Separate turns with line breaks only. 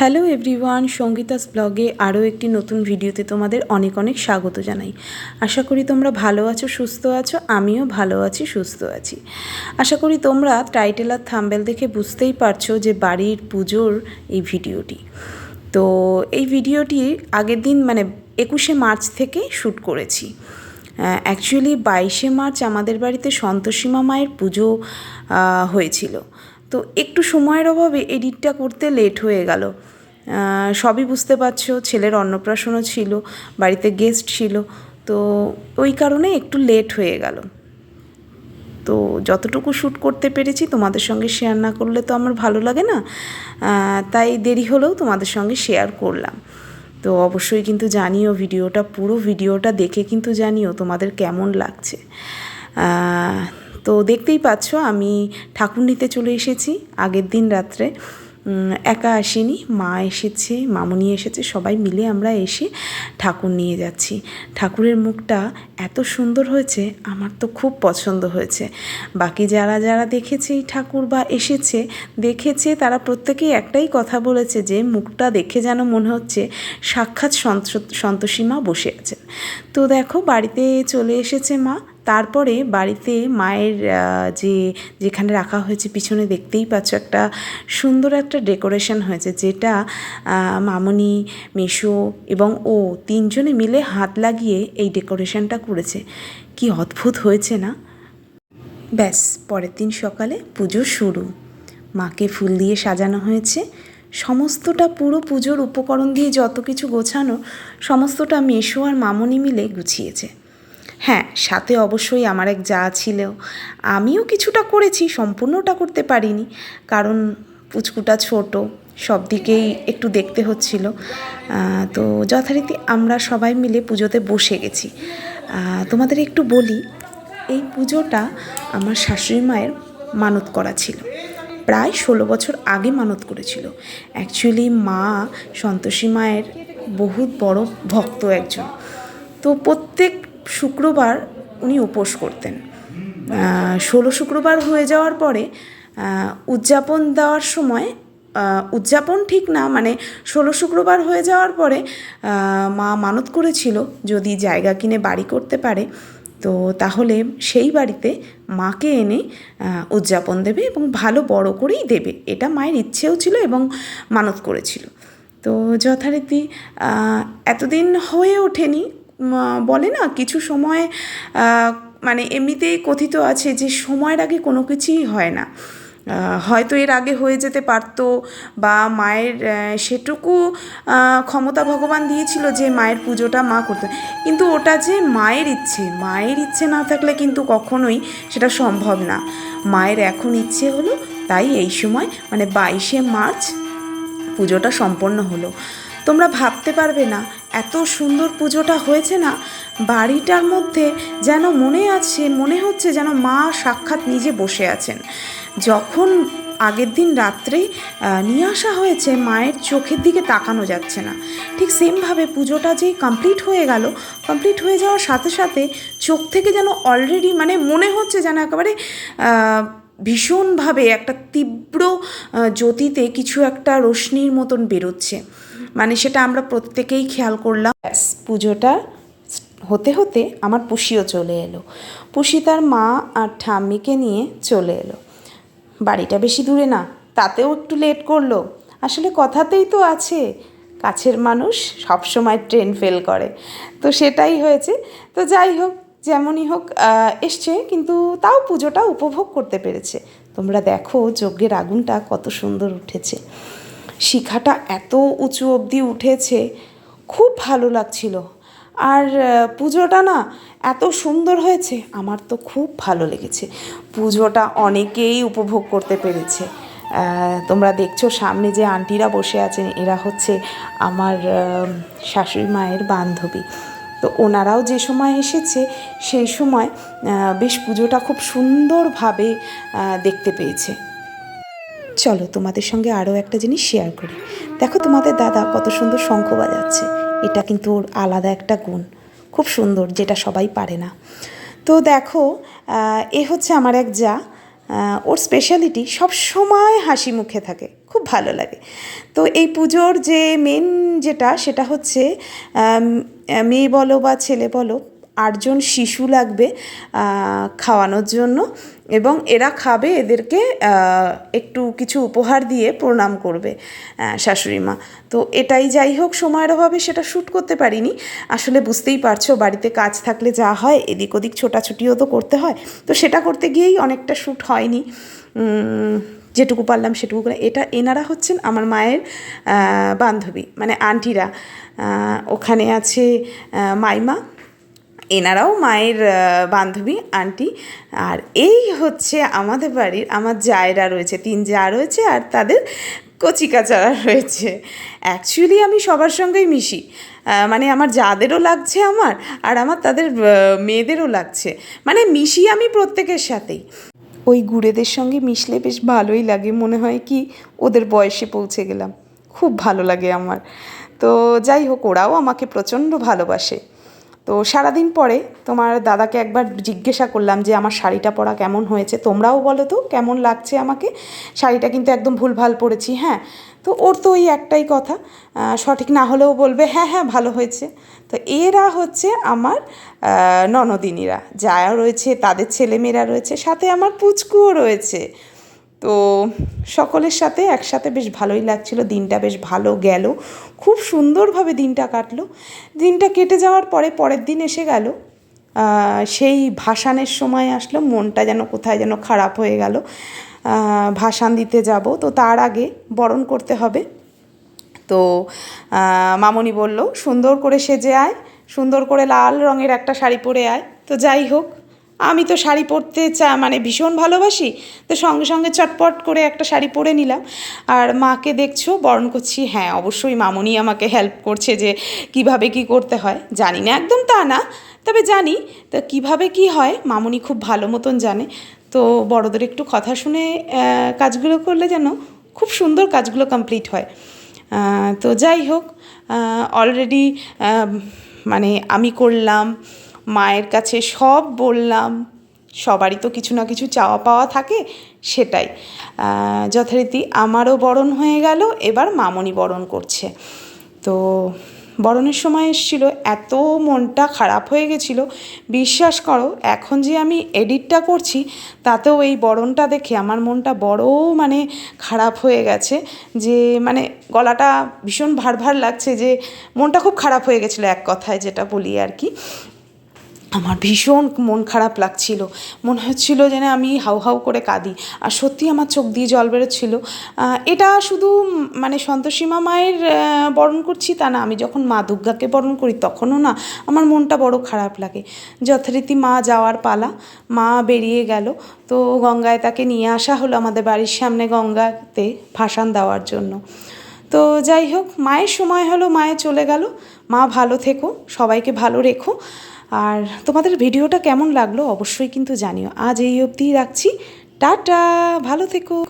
Hello everyone, Sangeeta's ব্লগে আরও একটি নতুন ভিডিওতে তোমাদের অনেক অনেক স্বাগত জানাই। আশা করি তোমরা ভালো আছো, সুস্থ আছো, আমিও ভালো আছি, সুস্থ আছি। আশা করি তোমরা টাইটেল আর থাম্বেল দেখে বুঝতেই পারছ যে বাড়ির পুজোর এই ভিডিওটি। তো এই ভিডিওটি আগের দিন মানে একুশে মার্চ থেকে শ্যুট করেছি। অ্যাকচুয়ালি বাইশে মার্চ আমাদের বাড়িতে সন্তোষীমা মায়ের পুজো হয়েছিল। তো একটু সময়ের অভাবে এডিটটা করতে লেট হয়ে গেল। সবই বুঝতে পারছ, ছেলের অন্নপ্রাশনও ছিল, বাড়িতে গেস্ট ছিল, তো ওই কারণে একটু লেট হয়ে গেল। তো যতটুকু শ্যুট করতে পেরেছি তোমাদের সঙ্গে শেয়ার না করলে তো আমার ভালো লাগে না। তাই দেরি হলেও তোমাদের সঙ্গে শেয়ার করলাম। তো অবশ্যই কিন্তু জানিও ভিডিওটা, পুরো ভিডিওটা দেখে কিন্তু জানিও তোমাদের কেমন লাগছে। তো দেখতেই পাচ্ছ, আমি ঠাকুর নিতে চলে এসেছি। আগের দিন রাত্রে একা আসিনি, মা এসেছে, মামুনি এসেছে, সবাই মিলে আমরা এসে ঠাকুর নিয়ে যাচ্ছি। ঠাকুরের মুখটা এত সুন্দর হয়েছে, আমার তো খুব পছন্দ হয়েছে। বাকি যারা যারা দেখেছে এই ঠাকুর বা এসেছে, দেখেছে, তারা প্রত্যেকেই একটাই কথা বলেছে যে, মুখটা দেখে যেন মনে হচ্ছে সাক্ষাৎ সন্ত- সন্তোষী মা বসে আছেন। তো দেখো, বাড়িতে চলে এসেছে মা তারপরে বাড়িতে মায়ের যে, যেখানে রাখা হয়েছে পিছনে দেখতেই পাচ্ছ একটা সুন্দর একটা ডেকোরেশন হয়েছে যেটা মামনি, মেশো এবং ও তিনজনে মিলে হাত লাগিয়ে এই ডেকোরেশনটা করেছে। কি অদ্ভুত হয়েছে না? ব্যাস, পরের দিন সকালে পুজো শুরু। মাকে ফুল দিয়ে সাজানো হয়েছে। সমস্তটা পুরো পুজোর উপকরণ দিয়ে যত কিছু গোছানো, সমস্তটা মেশো আর মামনি মিলে গুছিয়েছে। হ্যাঁ সাথে অবশ্যই আমার এক যা ছিল। আমিও কিছুটা করেছি, সম্পূর্ণটা করতে পারিনি। কারণ পুচকুটা ছোট, সব দিকেই একটু দেখতে হচ্ছিল। তো যথারীতি আমরা সবাই মিলে পুজোতে বসে গেছি। তোমাদের একটু বলি, এই পুজোটা আমার শাশুড়ি মায়ের মানত করা ছিল। প্রায় ষোলো বছর আগে মানত করেছিল। অ্যাকচুয়ালি মা সন্তোষী মায়ের বহুত বড় ভক্ত একজন। তো প্রত্যেক শুক্রবার উনি উপোস করতেন। ষোলো শুক্রবার হয়ে যাওয়ার পরে উদযাপন দেওয়ার সময় উদযাপন ঠিক না মানে ষোলো শুক্রবার হয়ে যাওয়ার পরে মা মানত করেছিল যদি জায়গা কিনে বাড়ি করতে পারে, তো তাহলে সেই বাড়িতে মাকে এনে উদযাপন দেবে এবং ভালো বড় করেই দেবে। এটা মায়ের ইচ্ছেও ছিল এবং মানত করেছিল। তো যথারীতি এতদিন হয়ে ওঠেনি বলে না, কিছু সময় মানে এমনিতেই কথিত আছে যে সময়ের আগে কোনো কিছুই হয় না। হয়তো এর আগে হয়ে যেতে পারতো বা মায়ের সেটুকু ক্ষমতা ভগবান দিয়েছিল যে মায়ের পুজোটা মা করতে। কিন্তু ওটা যে মায়ের ইচ্ছে মায়ের ইচ্ছে না থাকলে কিন্তু কখনোই সেটা সম্ভব না। মায়ের এখন ইচ্ছে হলো, তাই এই সময় মানে বাইশে মার্চ, পুজোটা সম্পন্ন হলো। তোমরা ভাবতে পারবে না এত সুন্দর পুজোটা হয়েছে না? বাড়িটার মধ্যে যেন মনে আছে, মনে হচ্ছে যেন মা সাক্ষাৎ নিজে বসে আছেন। যখন আগের দিন রাত্রেই নিয়ে আসা হয়েছে, মায়ের চোখের দিকে তাকানো যাচ্ছে না। ঠিক সেমভাবে পুজোটা যেই কমপ্লিট হয়ে গেল, কমপ্লিট হয়ে যাওয়ার সাথে সাথে চোখ থেকে যেন অলরেডি মানে মনে হচ্ছে যেন একেবারে ভীষণভাবে একটা তীব্র জ্যোতিতে কিছু একটা রশ্মির মতন বেরোচ্ছে। মানে সেটা আমরা প্রত্যেকেই খেয়াল করলাম। ব্যাস, পুজোটা হতে হতে আমার পুষিও চলে এলো। পুষি তার মা আর ঠাম্মিকে নিয়ে চলে এলো। বাড়িটা বেশি দূরে না, তাতেও একটু লেট করল। আসলে কথাতেই তো আছে, কাছের মানুষ সবসময় ট্রেন ফেল করে। তো সেটাই হয়েছে। তো যাই হোক, যেমনই হোক এসছে, কিন্তু তাও পুজোটা উপভোগ করতে পেরেছে। তোমরা দেখো, যজ্ঞের আগুনটা কত সুন্দর উঠেছে। শিখাটা এত উঁচু অবধি উঠেছে, খুব ভালো লাগছিল। আর পুজোটা না এত সুন্দর হয়েছে, আমার তো খুব ভালো লেগেছে। পুজোটা অনেকেই উপভোগ করতে পেরেছে। তোমরা দেখছ সামনে যে আন্টিরা বসে আছেন, এরা হচ্ছে আমার শাশুড়ি মায়ের বান্ধবী। তো ওনারাও যে সময় এসেছে, সেই সময় বেশ পুজোটা খুব সুন্দরভাবে দেখতে পেয়েছে। চলো তোমাদের সঙ্গে আরও একটা জিনিস শেয়ার করি। দেখো তোমাদের দাদা কত সুন্দর শঙ্খ বাজাচ্ছে। এটা কিন্তু ওর আলাদা একটা গুণ। খুব সুন্দর, যেটা সবাই পারে না। তো দেখো এ হচ্ছে আমার এক যা। ওর স্পেশালিটি সব সময় হাসি মুখে থাকে। খুব ভালো লাগে। তো এই পুজোর যে মেন যেটা, সেটা হচ্ছে মেয়ে বলো বা ছেলে বলো আটজন শিশু লাগবে খাওয়ানোর জন্য এবং এরা খাবে এদেরকে একটু কিছু উপহার দিয়ে প্রণাম করবে শাশুড়ি মা। তো এটাই যাই হোক, সময়ের অভাবে সেটা শ্যুট করতে পারিনি। আসলে বুঝতেই পারছ, বাড়িতে কাজ থাকলে যা হয়, এদিক ওদিক ছোটাছুটিও তো করতে হয়। তো সেটা করতে গিয়েই অনেকটা শ্যুট হয়নি। যেটুকু পারলাম সেটুকু করে। এটা এনারা হচ্ছেন আমার মায়ের বান্ধবী মানে আন্টিরা। ওখানে আছে মাইমা এনারাও মায়ের বান্ধবী, আন্টি। আর এই হচ্ছে আমাদের বাড়ির, আমার জায়রা রয়েছে, তিন যা রয়েছে আর তাদের কচিকাচারা রয়েছে। অ্যাকচুয়ালি আমি সবার সঙ্গেই মিশি। মানে আমার যাদেরও লাগছে আমার, আর আমার তাদের মেয়েদেরও লাগছে। মানে মিশি আমি প্রত্যেকের সাথেই। ওই গুড়েদের সঙ্গে মিশলে বেশ ভালোই লাগে, মনে হয় কি ওদের বয়সে পৌঁছে গেলাম। খুব ভালো লাগে আমার। তো যাই হোক, ওরাও আমাকে প্রচণ্ড ভালোবাসে। তো সারাদিন পরে তোমার দাদাকে একবার জিজ্ঞাসা করলাম যে, আমার শাড়িটা পরা কেমন হয়েছে? তোমরাও বলো তো, কেমন লাগছে আমাকে? শাড়িটা কিন্তু একদম ভুলভাল পরেছি হ্যাঁ? তো ওর তো ওই একটাই কথা। সঠিক না হলেও বলবে হ্যাঁ হ্যাঁ ভালো হয়েছে। তো এরা হচ্ছে আমার ননদিনীরা। যারা রয়েছে, তাদের ছেলেমেয়েরা রয়েছে, সাথে আমার পুচকুও রয়েছে। তো সকলের সাথে একসাথে বেশ ভালোই লাগছিল, দিনটা বেশ ভালো গেল। খুব সুন্দরভাবে দিনটা কাটলো। দিনটা কেটে যাওয়ার পরে পরের দিন এসে গেল। সেই ভাসানের সময় আসলো, মনটা যেন কোথায় যেন খারাপ হয়ে গেল। ভাসান দিতে যাব। তো তার আগে বরণ করতে হবে। তো মামনি বলল, সুন্দর করে সেজে আয়, সুন্দর করে লাল রঙের একটা শাড়ি পরে আয়। তো যাই হোক আমি তো শাড়ি পরতে চা মানে ভীষণ ভালোবাসি, তো সঙ্গে সঙ্গে চটপট করে একটা শাড়ি পরে নিলাম। আর মাকে দেখছ, বরণ করছি হ্যাঁ অবশ্যই মামনি আমাকে হেল্প করছে যে কীভাবে কি করতে হয়। জানি না একদম তা না, তবে জানি, তা কীভাবে কি হয়, মামনি খুব ভালো মতন জানে। তো বড়দের একটু কথা শুনে কাজগুলো করলে যেন খুব সুন্দর কাজগুলো কমপ্লিট হয়। তো যাই হোক অলরেডি মানে আমি করলাম। মায়ের কাছে সব বললাম, সবারই তো কিছু না কিছু চাওয়া পাওয়া থাকে, সেটাই। যথারীতি আমারও বরণ হয়ে গেল, এবার মামনি বরণ করছে। তো বরণের সময় এসেছিল, এত মনটা খারাপ হয়ে গেছিল। বিশ্বাস করো, এখন যে আমি এডিটটা করছি, তাতেও এই বরণটা দেখে আমার মনটা বড় মানে খারাপ হয়ে গেছে যে মানে গলাটা ভীষণ ভার ভার লাগছে যে, মনটা খুব খারাপ হয়ে গেছিল এক কথায় যেটা বলি আর কি। আমার ভীষণ মন খারাপ লাগছিল। মনে হচ্ছিল যেন আমি হাউ হাউ করে কাঁদি। আর সত্যি আমার চোখ দিয়ে জল বেরোচ্ছিল। এটা শুধু মানে সন্তোষীমা মায়ের বরণ করছি তা না, আমি যখন মা দুর্গাকে বরণ করি তখনও না, আমার মনটা বড় খারাপ লাগে। যথারীতি মা যাওয়ার পালা, মা বেরিয়ে গেল। তো গঙ্গায় তাকে নিয়ে আসা হলো আমাদের বাড়ির সামনে গঙ্গাতে ভাসান দেওয়ার জন্য। তো যাই হোক, মায়ের সময় হলো, মায়ে চলে গেল। মা ভালো থেকো, সবাইকে ভালো রেখো। আর তোমাদের ভিডিওটা কেমন লাগল অবশ্যই কিন্তু জানিও। আজ এই অবধিই রাখছি। টাটা, ভালো থেকো।